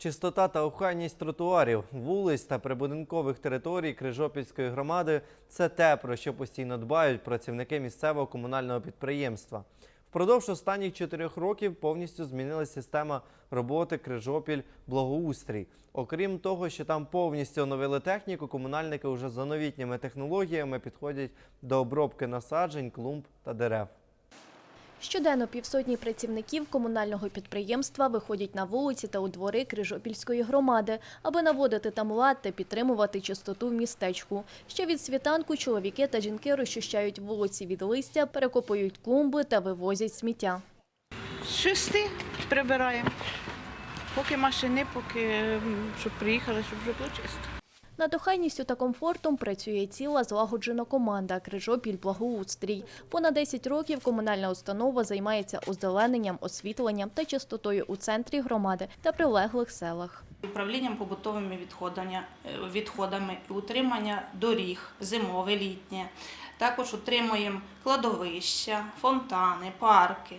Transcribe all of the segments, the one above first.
Чистота та охайність тротуарів, вулиць та прибудинкових територій Крижопільської громади це те, про що постійно дбають працівники місцевого комунального підприємства. Впродовж останніх чотирьох років повністю змінилася система роботи Крижопіль Благоустрій. Окрім того, що там повністю оновили техніку, комунальники вже за новітніми технологіями підходять до обробки насаджень, клумб та дерев. Щоденно півсотні працівників комунального підприємства виходять на вулиці та у двори Крижопільської громади, аби наводити там лад та підтримувати чистоту в містечку. Ще від світанку чоловіки та жінки розчищають вулиці від листя, перекопують клумби та вивозять сміття. З шести прибираємо. Поки машини, поки щоб приїхали, щоб вже було чисто. Над охайністю та комфортом працює ціла злагоджена команда Крижопіль Благоустрій. Понад 10 років комунальна установа займається озелененням, освітленням та чистотою у центрі громади та прилеглих селах. управлінням побутовими відходами, відходами і утримання доріг, зимове, літнє. Також утримуємо кладовища, фонтани, парки,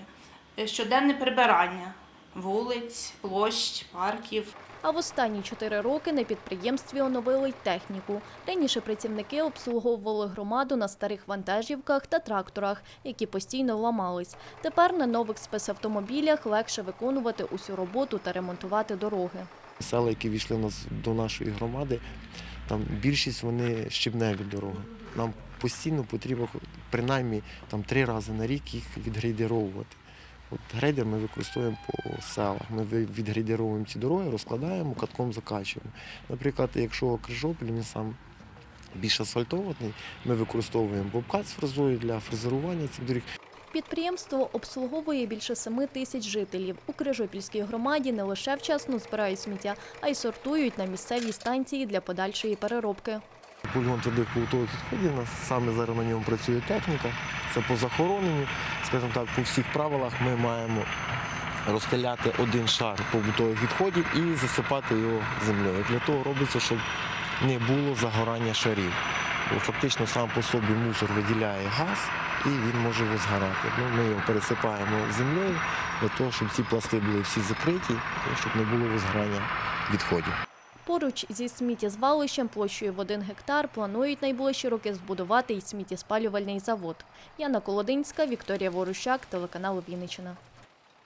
е, щоденне прибирання вулиць, площ, парків. А в останні чотири роки на підприємстві оновили й техніку. Раніше працівники обслуговували громаду на старих вантажівках та тракторах, які постійно ламались. Тепер на нових спецавтомобілях легше виконувати усю роботу та ремонтувати дороги. Села, які війшли до нашої громади, там більшість вони щебневі дороги. Нам постійно потрібно принаймні там три рази на рік їх відгрейдеровувати. От грейдер ми використовуємо по селах. Ми відгрейдеровуємо ці дороги, розкладаємо, катком закачуємо. Наприклад, якщо Крижопіль, він сам більш асфальтований, ми використовуємо бобкат з фрезою для фрезерування цих доріг. Підприємство обслуговує більше семи тисяч жителів. У Крижопільській громаді не лише вчасно збирають сміття, а й сортують на місцевій станції для подальшої переробки. Полігон твердих побутових відходів, саме зараз на ньому працює техніка. Це по захороненню. Скажімо так, по всіх правилах ми маємо розстеляти один шар побутових відходів і засипати його землею. Для того робиться, щоб не було загорання шарів. Фактично сам по собі мусор виділяє газ і він може згорати. Ну, ми його пересипаємо землею для того, щоб ці пласти були всі закриті, щоб не було згорання відходів. Поруч зі сміттєзвалищем площею в один гектар планують найближчі роки збудувати й сміттєспалювальний завод. Яна Колодинська, Вікторія Ворущак, телеканал Вінниччина.